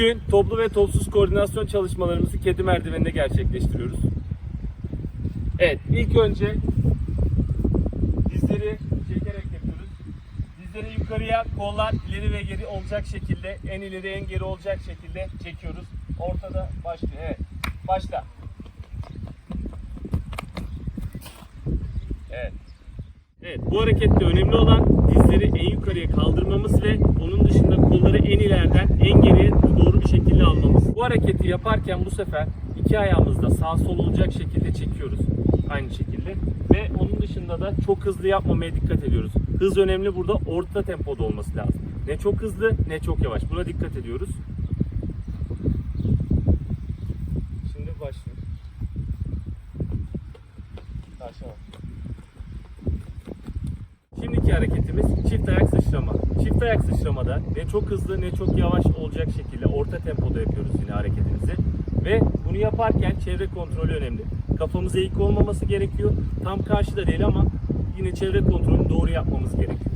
Bugün toplu ve topsuz koordinasyon çalışmalarımızı kedi merdiveninde gerçekleştiriyoruz. Evet, ilk önce dizleri çekerek yapıyoruz. Dizleri yukarıya, kollar ileri ve geri olacak şekilde, en ileri en geri olacak şekilde çekiyoruz. Ortada başlıyor. Evet, başla. Evet. Evet, bu harekette önemli olan dizleri en yukarıya kaldırmamız ve onun dışında kolları en ileriden en geriye doğru bir şekilde almamız. Bu hareketi yaparken bu sefer iki ayağımızda sağ sol olacak şekilde çekiyoruz. Aynı şekilde. Ve onun dışında da çok hızlı yapmamaya dikkat ediyoruz. Hız önemli burada orta tempoda olması lazım. Ne çok hızlı ne çok yavaş. Buna dikkat ediyoruz. Şimdi başlıyor. Başlayalım. Şimdiki hareketimiz çift ayak sıçrama. Çift ayak sıçramada ne çok hızlı ne çok yavaş olacak şekilde orta tempoda yapıyoruz yine hareketimizi. Ve bunu yaparken çevre kontrolü önemli. Kafamız eğik olmaması gerekiyor. Tam karşıda değil ama yine çevre kontrolünü doğru yapmamız gerekiyor.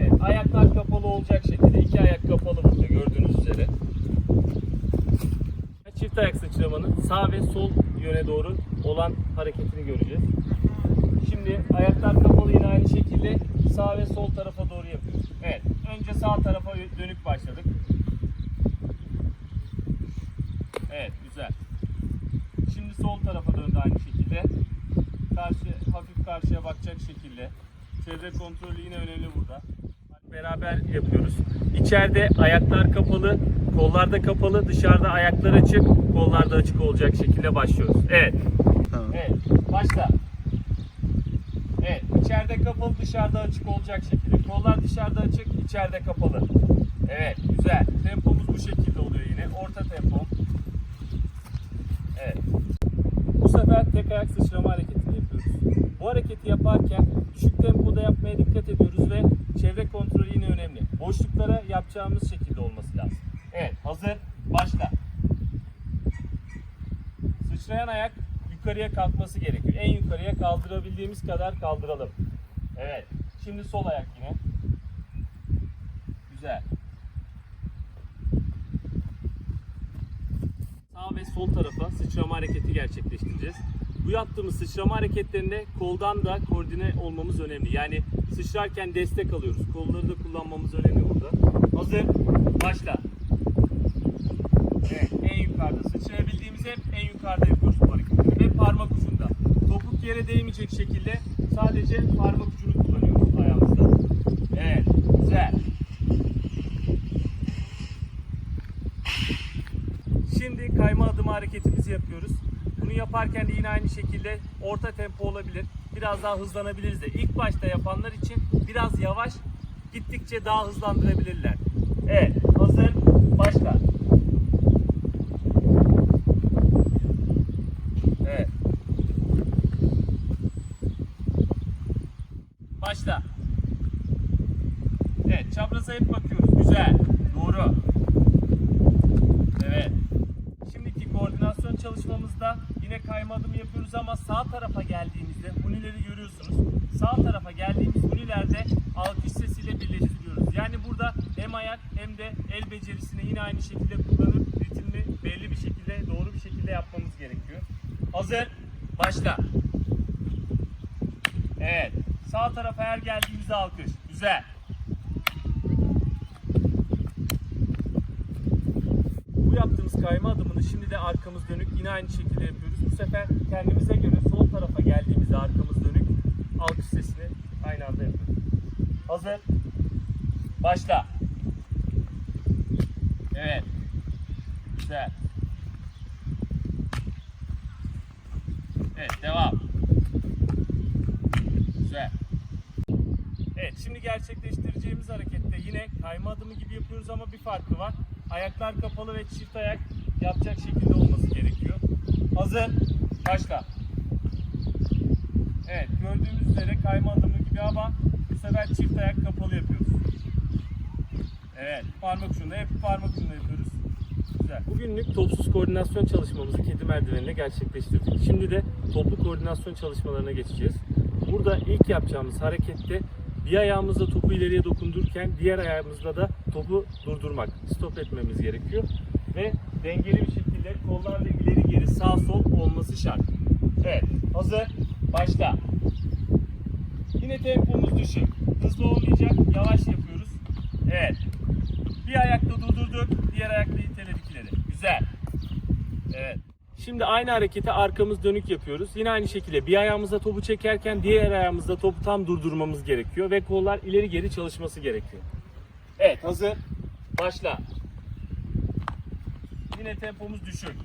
Evet, ayaklar kapalı olacak şekilde. iki ayak kapalı burada gördüğünüz üzere. Çift ayak sıçramanın sağ ve sol yöne doğru olan hareketini göreceğiz. Şimdi ayaklar kapalı yine aynı şekilde sağ ve sol tarafa doğru yapıyoruz. Evet. Önce sağ tarafa dönük başladık. Evet, güzel. Şimdi sol tarafa döndü aynı şekilde. Karşı hafif karşıya bakacak şekilde. Çevre kontrolü yine önemli burada. Beraber yapıyoruz. İçeride ayaklar kapalı, kollar da kapalı, dışarıda ayaklar açık, kollar da açık olacak şekilde başlıyoruz. Evet. Tamam. Evet, başla. Evet, içeride kapalı, dışarıda açık olacak şekilde. Kollar dışarıda açık, içeride kapalı. Evet, güzel. Tempomuz bu şekilde oluyor yine. Orta tempo. Evet. Bu sefer tek ayak sıçrama yapıyoruz. Bu hareketi yaparken düşük tempoda yapmaya dikkat ediyoruz ve çevre kontrolü yine önemli. Boşluklara yapacağımız şekilde olması lazım. Evet, hazır. Başla. Sıçrayan ayak yukarıya kalkması gerekiyor. En yukarıya kaldırabildiğimiz kadar kaldıralım. Evet. Şimdi sol ayak yine. Güzel. Sağ ve sol tarafa sıçrama hareketi gerçekleştireceğiz. Bu yaptığımız sıçrama hareketlerinde koldan da koordine olmamız önemli. Yani sıçrarken destek alıyoruz. Kolları da kullanmamız önemli burada. Hazır. Başla. Evet, en yukarıda. Sıçrayabildiğimiz hep en yukarıda yapıyoruz bu hareketi. Ve parmak ucunda. Topuk yere değmeyecek şekilde sadece parmak ucunu kullanıyoruz ayağımızda. Evet, güzel. Şimdi kayma adımı hareketimizi yapıyoruz. Bunu yaparken de yine aynı şekilde orta tempo olabilir. Biraz daha hızlanabiliriz de. İlk başta yapanlar için biraz yavaş, gittikçe daha hızlandırabilirler. Evet, hazır, başla. Evet. Başla. Evet, çapraza hep bakıyoruz. Güzel. Doğru. Evet. Şimdiki koordinasyon çalışmamızda yine kayma adımı yapıyoruz ama sağ tarafa geldiğimizde hunileri görüyorsunuz. Sağ tarafa geldiğimiz hunilerde alkış sesiyle birleştiriyoruz. Yani burada hem ayak hem de el becerisini yine aynı şekilde kullanıp ritmi belli bir şekilde doğru bir şekilde yapmamız gerekiyor. Hazır. Başla. Evet. Sağ tarafa her geldiğimizde alkış. Güzel. Bu yaptığımız şimdi de arkamız dönük yine aynı şekilde yapıyoruz. Bu sefer kendimize göre sol tarafa geldiğimizde arkamız dönük alkış sesini aynı anda yapıyoruz. Hazır. Başla. Evet. Güzel. Evet devam. Güzel. Evet şimdi gerçekleştireceğimiz harekette yine kayma adımı gibi yapıyoruz ama bir farkı var. Ayaklar kapalı ve çift ayak yapacak şekilde olması gerekiyor. Hazır. Başla. Evet gördüğümüz üzere kayma adımı gibi ama bu sefer çift ayak kapalı yapıyoruz. Evet parmak ucunda hep parmak ucunda yapıyoruz. Güzel. Bugünlük topsuz koordinasyon çalışmamızı kedi merdiveniyle gerçekleştirdik. Şimdi de toplu koordinasyon çalışmalarına geçeceğiz. Burada ilk yapacağımız harekette Bir ayağımızla topu ileriye dokundururken diğer ayağımızla da topu durdurmak, stop etmemiz gerekiyor. Ve dengeli bir şekilde kollarla ileri geri sağ sol olması şart. Evet, hazır. Başla. Yine tempomuz düşük. Hızlı olmayacak, yavaş yapıyoruz. Evet. Bir ayakta durdurduk, diğer ayakla iteledik ileri. Güzel. Evet. Şimdi aynı hareketi arkamız dönük yapıyoruz. Yine aynı şekilde bir ayağımızla topu çekerken diğer ayağımızla topu tam durdurmamız gerekiyor ve kollar ileri geri çalışması gerekiyor. Evet, hazır. Başla. Yine tempomuz düşük.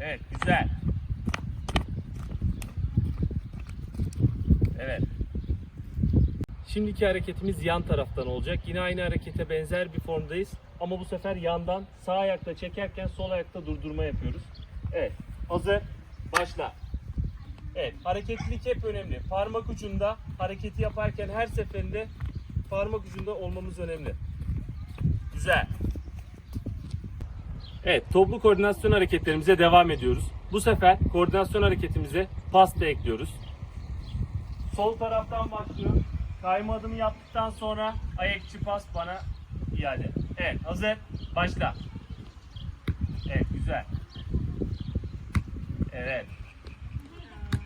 Evet, güzel. Evet. Şimdiki hareketimiz yan taraftan olacak. Yine aynı harekete benzer bir formdayız. Ama bu sefer yandan sağ ayakla çekerken sol ayakta durdurma yapıyoruz. Evet. Hazır. Başla. Evet. Hareketlilik hep önemli. Parmak ucunda hareketi yaparken her seferinde parmak ucunda olmamız önemli. Güzel. Evet, toplu koordinasyon hareketlerimize devam ediyoruz. Bu sefer koordinasyon hareketimize pas da ekliyoruz. Sol taraftan başlıyorum. Kayma adımı yaptıktan sonra ayak içi pas bana iade. Evet, hazır. Başla. Evet, güzel. Evet.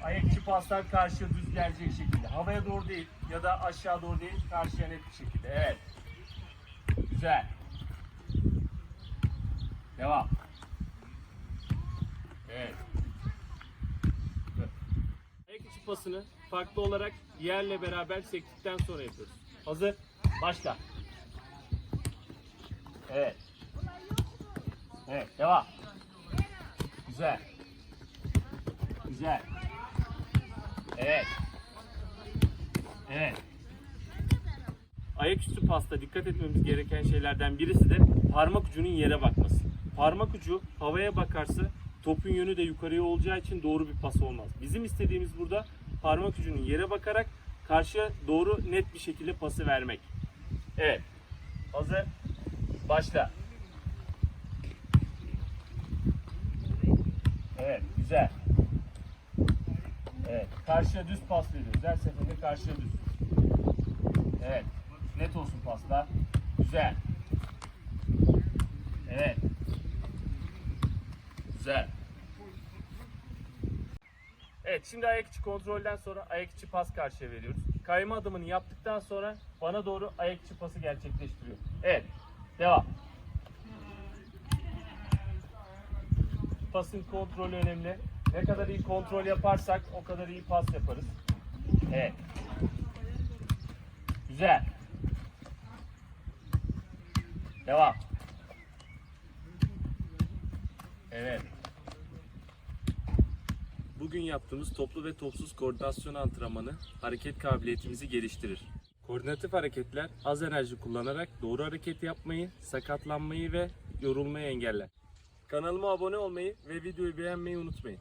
Ayak içi paslar karşıya düz gelecek şekilde. Havaya doğru değil ya da aşağı doğru değil, karşıya net bir şekilde. Evet. Güzel. Devam. Evet. Ayak içi pasını farklı olarak yerle beraber sektikten sonra yapıyoruz. Hazır. Başla. Evet. Evet. Devam. Güzel. Güzel. Evet. Evet. Ayaküstü pasta dikkat etmemiz gereken şeylerden birisi de parmak ucunun yere bakması. Parmak ucu havaya bakarsa topun yönü de yukarıya olacağı için doğru bir pas olmaz. Bizim istediğimiz burada parmak ucunun yere bakarak karşıya doğru net bir şekilde pası vermek. Evet. Hazır. Başla. Evet, güzel. Evet, karşıya düz pas veriyoruz. Her seferinde karşıya düz. Evet, net olsun paslar. Güzel. Evet. Güzel. Evet, şimdi ayak içi kontrolden sonra ayak içi pas karşıya veriyoruz. Kayma adımını yaptıktan sonra bana doğru ayak içi pası gerçekleştiriyor. Evet, devam. Pasın kontrolü önemli. Ne kadar iyi kontrol yaparsak o kadar iyi pas yaparız. Evet. Güzel. Devam. Evet. Bugün yaptığımız toplu ve topsuz koordinasyon antrenmanı hareket kabiliyetimizi geliştirir. Koordinatif hareketler az enerji kullanarak doğru hareket yapmayı, sakatlanmayı ve yorulmayı engeller. Kanalıma abone olmayı ve videoyu beğenmeyi unutmayın.